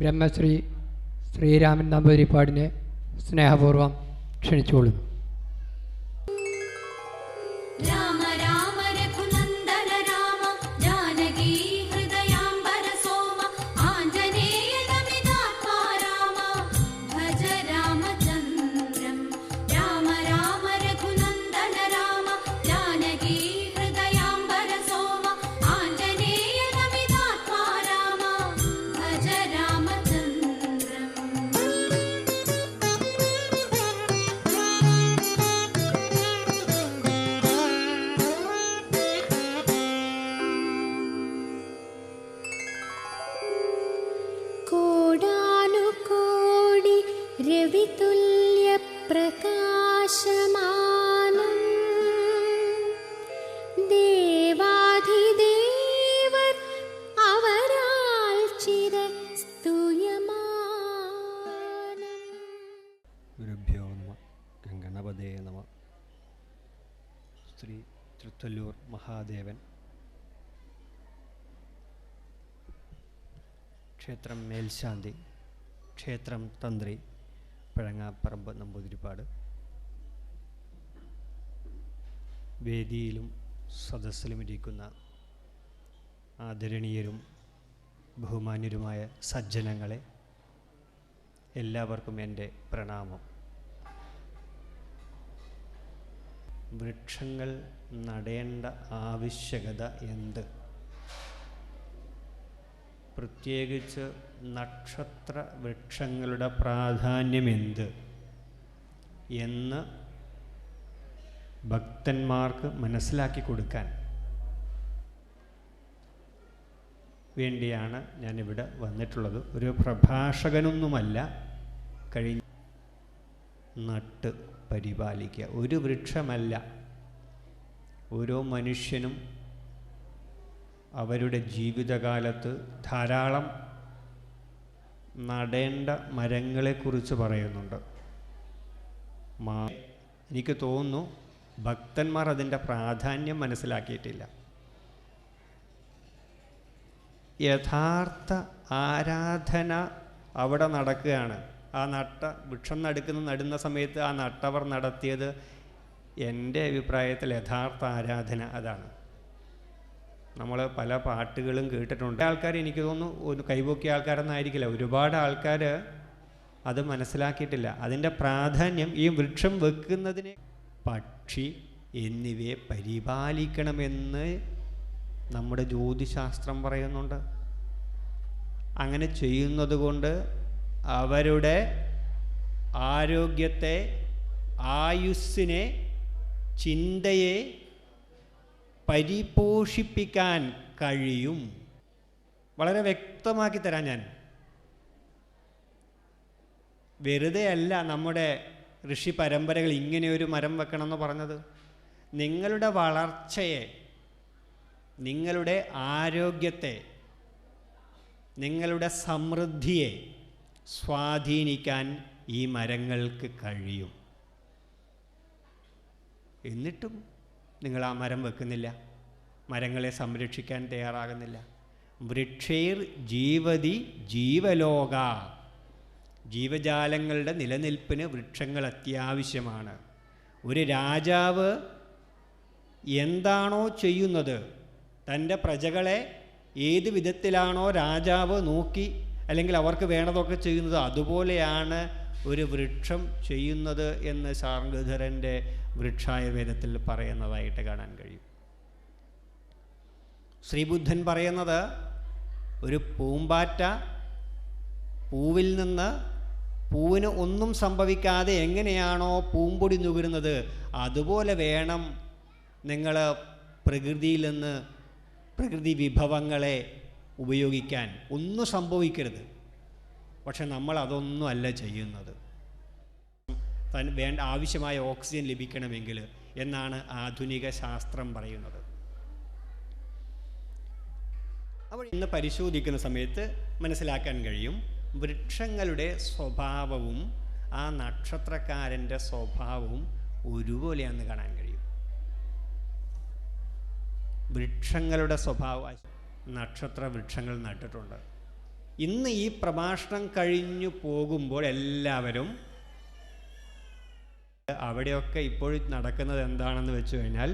ബ്രഹ്മശ്രീ ശ്രീരാമൻ നമ്പൂതിരിപ്പാടിനെ സ്നേഹപൂർവം ക്ഷണിച്ചുകൊള്ളുന്നു. ക്ഷേത്രം മേൽശാന്തി ക്ഷേത്രം തന്ത്രി പഴങ്ങാപ്പറമ്പ് നമ്പൂതിരിപ്പാട്. വേദിയിലും സദസ്സിലും ഇരിക്കുന്ന ആദരണീയരും ബഹുമാന്യരുമായ സജ്ജനങ്ങളെ എല്ലാവർക്കും എന്റെ പ്രണാമം. വൃക്ഷങ്ങൾ നടേണ്ട ആവശ്യകത എന്ത്? പ്രത്യേകിച്ച് നക്ഷത്ര വൃക്ഷങ്ങളുടെ പ്രാധാന്യം എന്ത് എന്ന് ഭക്തന്മാർക്ക് മനസ്സിലാക്കി കൊടുക്കാൻ വേണ്ടിയാണ് ഞാനിവിടെ വന്നിട്ടുള്ളത്. ഒരു പ്രഭാഷകനൊന്നുമല്ല. കഴിഞ്ഞ നട്ട് പരിപാലിക്കുക. ഒരു വൃക്ഷമല്ല. ഓരോ മനുഷ്യനും അവരുടെ ജീവിതകാലത്ത് ധാരാളം നടേണ്ട മരങ്ങളെക്കുറിച്ച് പറയുന്നുണ്ട്. മാ എനിക്ക് തോന്നുന്നു ഭക്തന്മാർ അതിന്റെ പ്രാധാന്യം മനസ്സിലാക്കിയിട്ടില്ല. യഥാർത്ഥ ആരാധന അവിടെ നടക്കുകയാണ്. ആ നട്ട വൃക്ഷം നടുക്കുന്ന നടുന്ന സമയത്ത് ആ നട്ടവർ നടത്തിയത് എന്റെ അഭിപ്രായത്തിൽ യഥാർത്ഥ ആരാധന അതാണ്. നമ്മൾ പല പാട്ടുകളും കേട്ടിട്ടുണ്ട്. ആൾക്കാർ എനിക്ക് തോന്നുന്നു ഒന്ന് കൈപൊക്കിയ ആൾക്കാരൊന്നായിരിക്കില്ല. ഒരുപാട് ആൾക്കാർ അത് മനസ്സിലാക്കിയിട്ടില്ല. അതിന്റെ പ്രാധാന്യം ഈ വൃക്ഷം വെക്കുന്നതിനെ പക്ഷി എന്നിവയെ പരിപാലിക്കണമെന്ന് നമ്മുടെ ജ്യോതിശാസ്ത്രം പറയുന്നുണ്ട്. അങ്ങനെ ചെയ്യുന്നത് കൊണ്ട് അവരുടെ ആരോഗ്യത്തെ ആയുസ്സിനെ ചിന്തയെ പരിപോഷിപ്പിക്കാൻ കഴിയും. വളരെ വ്യക്തമാക്കി തരാം ഞാൻ. വെറുതെ അല്ല നമ്മുടെ ഋഷി പരമ്പരകൾ ഇങ്ങനെ ഒരു മരം വെക്കണമെന്ന് പറഞ്ഞത്. നിങ്ങളുടെ വളർച്ചയെ നിങ്ങളുടെ ആരോഗ്യത്തെ നിങ്ങളുടെ സമൃദ്ധിയെ സ്വാധീനിക്കാൻ ഈ മരങ്ങൾക്ക് കഴിയും. എന്നിട്ടും നിങ്ങൾ ആ മരം വെക്കുന്നില്ല. മരങ്ങളെ സംരക്ഷിക്കാൻ തയ്യാറാകുന്നില്ല. വൃക്ഷേർ ജീവതി ജീവലോക. ജീവജാലങ്ങളുടെ നിലനിൽപ്പിന് വൃക്ഷങ്ങൾ അത്യാവശ്യമാണ്. ഒരു രാജാവ് എന്താണോ ചെയ്യുന്നത് തന്റെ പ്രജകളെ ഏത് വിധത്തിലാണോ രാജാവ് നോക്കി അല്ലെങ്കിൽ അവർക്ക് വേണതൊക്കെ ചെയ്യുന്നത് അതുപോലെയാണ് ഒരു വൃക്ഷം ചെയ്യുന്നത് എന്ന് ശാർഗധരന്റെ വൃക്ഷായവേദത്തിൽ പറയുന്നതായിട്ട് കാണാൻ കഴിയും. ശ്രീബുദ്ധൻ പറയുന്നത് ഒരു പൂമ്പാറ്റ പൂവിൽ നിന്ന് പൂവിന് ഒന്നും സംഭവിക്കാതെ എങ്ങനെയാണോ പൂമ്പൊടി നുകരുന്നത് അതുപോലെ വേണം നിങ്ങൾ പ്രകൃതിയിൽ നിന്ന് പ്രകൃതി വിഭവങ്ങളെ ഉപയോഗിക്കാൻ. ഒന്നും സംഭവിക്കരുത്. പക്ഷെ നമ്മൾ അതൊന്നും അല്ല ചെയ്യുന്നത്. വേണ്ട ആവശ്യമായ ഓക്സിജൻ ലഭിക്കണമെങ്കിൽ എന്നാണ് ആധുനിക ശാസ്ത്രം പറയുന്നത്. അപ്പോൾ ഇന്ന് പരിശോധിക്കുന്ന സമയത്ത് മനസ്സിലാക്കാൻ കഴിയും വൃക്ഷങ്ങളുടെ സ്വഭാവവും ആ നക്ഷത്രക്കാരന്റെ സ്വഭാവവും ഒരുപോലെയാണെന്ന് കാണാൻ കഴിയും. വൃക്ഷങ്ങളുടെ സ്വഭാവം നക്ഷത്ര വൃക്ഷങ്ങൾ നട്ടിട്ടുണ്ട്. ഇന്ന് ഈ പ്രഭാഷണം കഴിഞ്ഞു പോകുമ്പോൾ എല്ലാവരും അവിടെയൊക്കെ ഇപ്പോൾ നടക്കുന്നത് എന്താണെന്ന് വെച്ച് കഴിഞ്ഞാൽ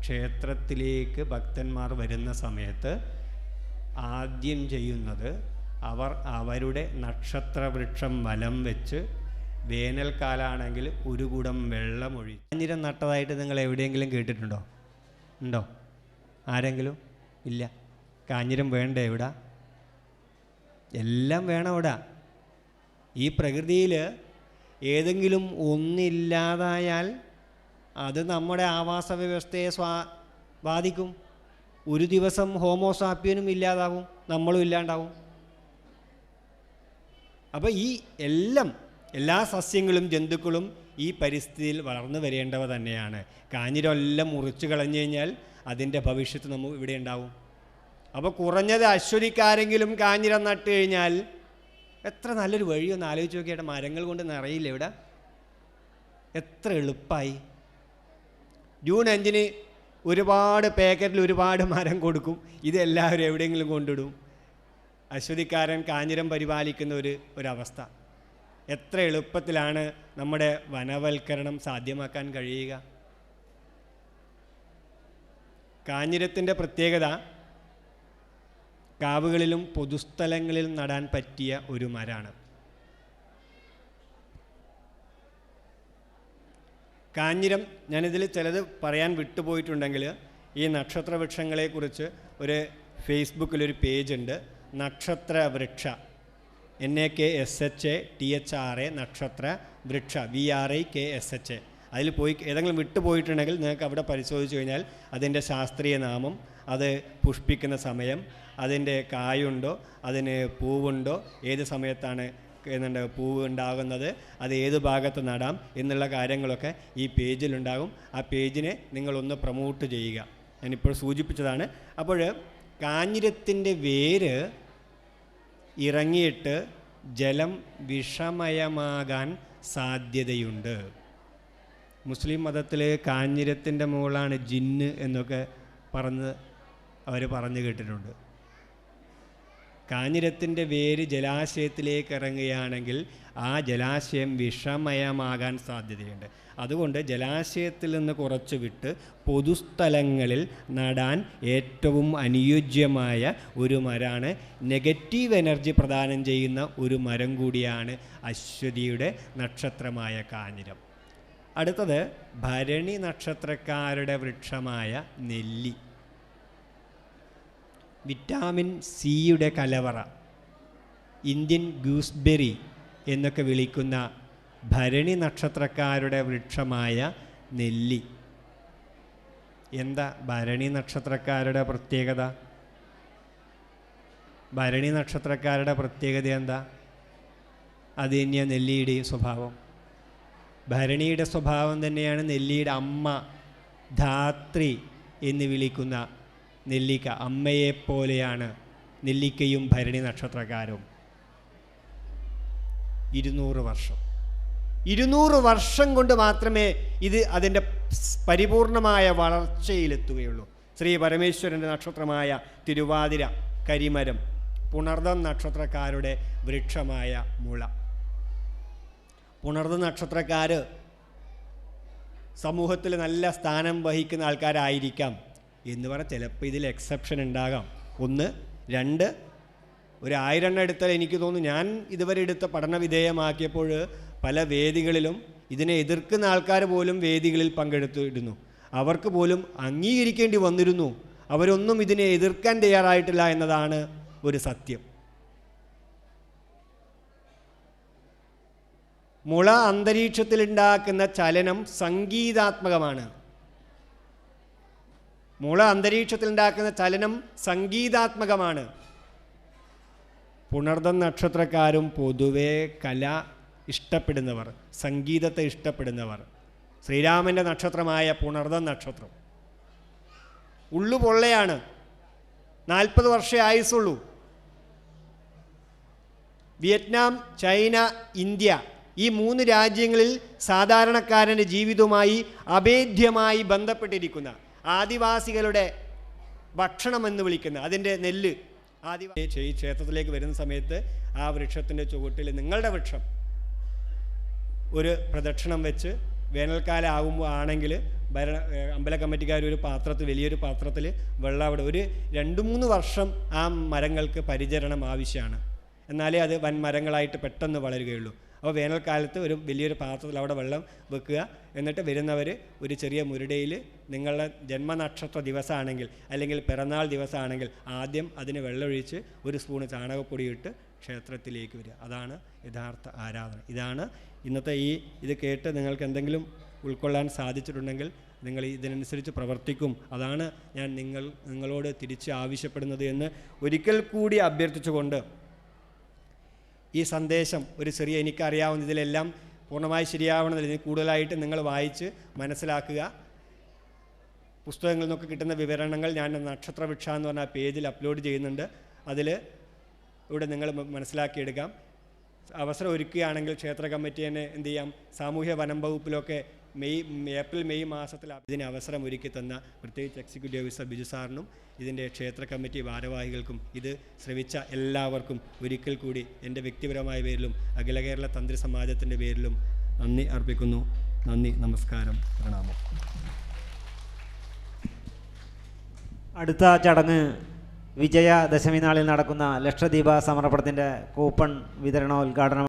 ക്ഷേത്രത്തിലേക്ക് ഭക്തന്മാർ വരുന്ന സമയത്ത് ആദ്യം ചെയ്യുന്നത് അവർ അവരുടെ നക്ഷത്രവൃക്ഷം വലം വെച്ച് വേനൽക്കാലാണെങ്കിൽ ഒരു കുടം വെള്ളമൊഴി കാഞ്ഞിരം നട്ടതായിട്ട് നിങ്ങൾ എവിടെയെങ്കിലും കേട്ടിട്ടുണ്ടോ? ഉണ്ടോ? ആരെങ്കിലും? ഇല്ല. കാഞ്ഞിരം വേണ്ട ഇവിടെ? എല്ലാം വേണം അവിടെ. ഈ പ്രകൃതിയിൽ ഏതെങ്കിലും ഒന്നില്ലാതായാൽ അത് നമ്മുടെ ആവാസ വ്യവസ്ഥയെ സ്വാ ബാധിക്കും. ഒരു ദിവസം ഹോമോസാപ്പിയനും ഇല്ലാതാവും നമ്മളും ഇല്ലാണ്ടാവും. അപ്പോൾ ഈ എല്ലാം എല്ലാ സസ്യങ്ങളും ജന്തുക്കളും ഈ പരിസ്ഥിതിയിൽ വളർന്നു വരേണ്ടവ തന്നെയാണ്. കാഞ്ഞിരെല്ലാം മുറിച്ച് കളഞ്ഞു കഴിഞ്ഞാൽ അതിന്റെ ഭവിഷ്യത്ത് നമുക്ക് ഇവിടെ ഉണ്ടാവും. അപ്പോൾ കുറഞ്ഞത് അശ്വതിക്കാരെങ്കിലും കാഞ്ഞിരം നട്ട് കഴിഞ്ഞാൽ എത്ര നല്ലൊരു വഴിയൊന്ന് ആലോചിച്ച് നോക്കിയാട്ടെ മരങ്ങൾ കൊണ്ട് നിറയില്ല ഇവിടെ? എത്ര എളുപ്പമായി ജൂൺ അഞ്ചിന് ഒരുപാട് പാക്കറ്റിൽ ഒരുപാട് മരം കൊടുക്കും. ഇതെല്ലാവരും എവിടെയെങ്കിലും കൊണ്ടിടും. അശ്വതിക്കാരൻ കാഞ്ഞിരം പരിപാലിക്കുന്ന ഒരു ഒരവസ്ഥ. എത്ര എളുപ്പത്തിലാണ് നമ്മുടെ വനവൽക്കരണം സാധ്യമാക്കാൻ കഴിയുക? കാഞ്ഞിരത്തിന്റെ പ്രത്യേകത കാവുകളിലും പൊതുസ്ഥലങ്ങളിലും നടാൻ പറ്റിയ ഒരു മരമാണ് കാഞ്ഞിരം ഞാനിതിൽ ചിലത് പറയാൻ വിട്ടുപോയിട്ടുണ്ടെങ്കിൽ ഈ നക്ഷത്ര വൃക്ഷങ്ങളെക്കുറിച്ച് ഒരു ഫേസ്ബുക്കിലൊരു പേജുണ്ട്. നക്ഷത്ര വൃക്ഷ N A K S H A T H R A നക്ഷത്ര വൃക്ഷ V R I K S H. A അതിൽ പോയി ഏതെങ്കിലും വിട്ടുപോയിട്ടുണ്ടെങ്കിൽ നിങ്ങൾക്ക് അവിടെ പരിശോധിച്ച് കഴിഞ്ഞാൽ അതിന്റെ ശാസ്ത്രീയ നാമം അത് പുഷ്പിക്കുന്ന സമയം അതിന്റെ കായുണ്ടോ അതിന് പൂവുണ്ടോ ഏത് സമയത്താണ് എന്നുണ്ട് പൂവ് ഉണ്ടാകുന്നത് അത് ഏത് ഭാഗത്ത് നടാം എന്നുള്ള കാര്യങ്ങളൊക്കെ ഈ പേജിലുണ്ടാകും. ആ പേജിനെ നിങ്ങളൊന്ന് പ്രൊമോട്ട് ചെയ്യുക. ഞാനിപ്പോൾ സൂചിപ്പിച്ചതാണ്. അപ്പോൾ കാഞ്ഞിരത്തിന്റെ വേര് ഇറങ്ങിയിട്ട് ജലം വിഷമയമാകാൻ സാധ്യതയുണ്ട്. മുസ്ലിം മതത്തിൽ കാഞ്ഞിരത്തിന്റെ മുകളാണ് ജിന്ന് എന്നൊക്കെ പറഞ്ഞ് അവർ പറഞ്ഞു കേട്ടിട്ടുണ്ട്. കാഞ്ഞിരത്തിന്റെ വേര് ജലാശയത്തിലേക്ക് ഇറങ്ങുകയാണെങ്കിൽ ആ ജലാശയം വിഷമയമാകാൻ സാധ്യതയുണ്ട്. അതുകൊണ്ട് ജലാശയത്തിൽ നിന്ന് കുറച്ച് വിട്ട് പൊതുസ്ഥലങ്ങളിൽ നടാൻ ഏറ്റവും അനുയോജ്യമായ ഒരു മരമാണ് നെഗറ്റീവ് എനർജി പ്രദാനം ചെയ്യുന്ന ഒരു മരം കൂടിയാണ് അശ്വതിയുടെ നക്ഷത്രമായ കാഞ്ഞിരം. അടുത്തത് ഭരണി നക്ഷത്രക്കാരുടെ വൃക്ഷമായ നെല്ലി. വിറ്റാമിൻ സിയുടെ കലവറ ഇന്ത്യൻ ഗൂസ്ബെറി എന്നൊക്കെ വിളിക്കുന്ന ഭരണി നക്ഷത്രക്കാരുടെ വൃക്ഷമായ നെല്ലി. എന്താ ഭരണി നക്ഷത്രക്കാരുടെ പ്രത്യേകത? ഭരണി നക്ഷത്രക്കാരുടെ പ്രത്യേകത എന്താ? അത് തന്നെയാണ് നെല്ലിയുടെയും സ്വഭാവം. ഭരണിയുടെ സ്വഭാവം തന്നെയാണ് നെല്ലിയുടെ അമ്മ ധാത്രി എന്ന് വിളിക്കുന്ന നെല്ലിക്ക. അമ്മയെപ്പോലെയാണ് നെല്ലിക്കയും ഭരണി നക്ഷത്രകാരവും ഇരുന്നൂറ് വർഷം. ഇരുന്നൂറ് വർഷം കൊണ്ട് മാത്രമേ ഇത് അതിന്റെ പരിപൂർണമായ വളർച്ചയിലെത്തുകയുള്ളൂ. ശ്രീ പരമേശ്വരന്റെ നക്ഷത്രമായ തിരുവാതിര കരിമരം പുണർദം നക്ഷത്രക്കാരുടെ വൃക്ഷമായ മുള. പുണർദ നക്ഷത്രക്കാർ സമൂഹത്തിൽ നല്ല സ്ഥാനം വഹിക്കുന്ന ആൾക്കാരായിരിക്കാം എന്ന് പറഞ്ഞാൽ ചിലപ്പോൾ ഇതിൽ എക്സെപ്ഷൻ ഉണ്ടാകാം. ഒന്ന് രണ്ട് ഒരു ആയിരം എണ്ണം എടുത്താൽ എനിക്ക് തോന്നുന്നു ഞാൻ ഇതുവരെ എടുത്ത പഠന വിധേയമാക്കിയപ്പോൾ പല വേദികളിലും ഇതിനെ എതിർക്കുന്ന ആൾക്കാർ പോലും വേദികളിൽ പങ്കെടുത്തിരുന്നു അവർക്ക് പോലും അംഗീകരിക്കേണ്ടി വന്നിരുന്നു. അവരൊന്നും ഇതിനെ എതിർക്കാൻ തയ്യാറായിട്ടില്ല എന്നതാണ് ഒരു സത്യം. മുള അന്തരീക്ഷത്തിലുണ്ടാക്കുന്ന ചലനം സംഗീതാത്മകമാണ്. മുള അന്തരീക്ഷത്തിലുണ്ടാക്കുന്ന ചലനം സംഗീതാത്മകമാണ്. പുണർദം നക്ഷത്രക്കാരും പൊതുവെ കല ഇഷ്ടപ്പെടുന്നവർ സംഗീതത്തെ ഇഷ്ടപ്പെടുന്നവർ. ശ്രീരാമന്റെ നക്ഷത്രമായ പുണർദം നക്ഷത്രം. ഉള്ളു പൊള്ളയാണ്. നാൽപ്പത് വർഷേ ആയുസുള്ളൂ വിയറ്റ്നാം ചൈന ഇന്ത്യ. ഈ മൂന്ന് രാജ്യങ്ങളിൽ സാധാരണക്കാരന്റെ ജീവിതവുമായി അഭേദ്യമായി ബന്ധപ്പെട്ടിരിക്കുന്ന ആദിവാസികളുടെ ഭക്ഷണം എന്ന് വിളിക്കുന്ന അതിന്റെ നെല്ല് ആദിവാസി ഈ ക്ഷേത്രത്തിലേക്ക് വരുന്ന സമയത്ത് ആ വൃക്ഷത്തിന്റെ ചുവട്ടിൽ നിങ്ങളുടെ വൃക്ഷം ഒരു പ്രദക്ഷിണം വെച്ച് വേനൽക്കാലം ആകുമ്പോൾ ആണെങ്കിൽ ഭരണ അമ്പല കമ്മിറ്റിക്കാർ ഒരു പാത്രത്തിൽ വലിയൊരു പാത്രത്തിൽ വെള്ളം അവിടെ ഒരു രണ്ട് മൂന്ന് വർഷം ആ മരങ്ങൾക്ക് പരിചരണം ആവശ്യമാണ്. എന്നാലേ അത് വൻ മരങ്ങളായിട്ട് പെട്ടെന്ന് വളരുകയുള്ളൂ. അപ്പോൾ വേനൽക്കാലത്ത് ഒരു വലിയൊരു പാത്രത്തിൽ അവിടെ വെള്ളം വെക്കുക. എന്നിട്ട് വരുന്നവർ ഒരു ചെറിയ മുരുടയിൽ നിങ്ങളുടെ ജന്മനക്ഷത്ര ദിവസമാണെങ്കിൽ അല്ലെങ്കിൽ പിറന്നാൾ ദിവസമാണെങ്കിൽ ആദ്യം അതിന് വെള്ളമൊഴിച്ച് ഒരു സ്പൂണ് ചാണകപ്പൊടി ഇട്ട് ക്ഷേത്രത്തിലേക്ക് വരിക. അതാണ് യഥാർത്ഥ ആരാധന. ഇതാണ് ഇന്നത്തെ ഈ ഇത് കേട്ട് നിങ്ങൾക്ക് എന്തെങ്കിലും ഉൾക്കൊള്ളാൻ സാധിച്ചിട്ടുണ്ടെങ്കിൽ നിങ്ങൾ ഇതിനനുസരിച്ച് പ്രവർത്തിക്കും. അതാണ് ഞാൻ നിങ്ങൾ നിങ്ങളോട് തിരിച്ച് ആവശ്യപ്പെടുന്നത് എന്ന് ഒരിക്കൽ കൂടി അഭ്യർത്ഥിച്ചുകൊണ്ട് ഈ സന്ദേശം ഒരു ചെറിയ എനിക്കറിയാവുന്ന ഇതിലെല്ലാം പൂർണമായി ശരിയാവണമെന്നില്ല. ഇതിന് കൂടുതലായിട്ട് നിങ്ങൾ വായിച്ച് മനസ്സിലാക്കുക. പുസ്തകങ്ങളിൽ നിന്നൊക്കെ കിട്ടുന്ന വിവരണങ്ങൾ ഞാൻ നക്ഷത്രവൃക്ഷ എന്ന് പറഞ്ഞ പേജിൽ അപ്ലോഡ് ചെയ്യുന്നുണ്ട്. അതിൽ ഇവിടെ നിങ്ങൾ മനസ്സിലാക്കിയെടുക്കാം. അവസരം ഒരുക്കുകയാണെങ്കിൽ ക്ഷേത്ര കമ്മിറ്റി തന്നെ എന്ത് ചെയ്യാം? സാമൂഹ്യ വനം വകുപ്പിലൊക്കെ മെയ് ഏപ്രിൽ മെയ് മാസത്തിൽ ഇതിന് അവസരം ഒരുക്കി തന്ന പ്രത്യേകിച്ച് എക്സിക്യൂട്ടീവ് ഓഫീസർ ബിജു സാറിനും ഇതിന്റെ ക്ഷേത്ര കമ്മിറ്റി ഭാരവാഹികൾക്കും ഇത് ശ്രമിച്ച എല്ലാവർക്കും ഒരിക്കൽ കൂടി എന്റെ വ്യക്തിപരമായ പേരിലും അഖില കേരള തന്ത്രി സമാജത്തിന്റെ പേരിലും നന്ദി അർപ്പിക്കുന്നു. നന്ദി നമസ്കാരം പ്രണാമം. അടുത്ത ചടങ്ങ് വിജയദശമി നാളിൽ നടക്കുന്ന ലക്ഷദ്വീപ സമർപ്പണത്തിന്റെ കൂപ്പൺ വിതരണോദ്ഘാടനം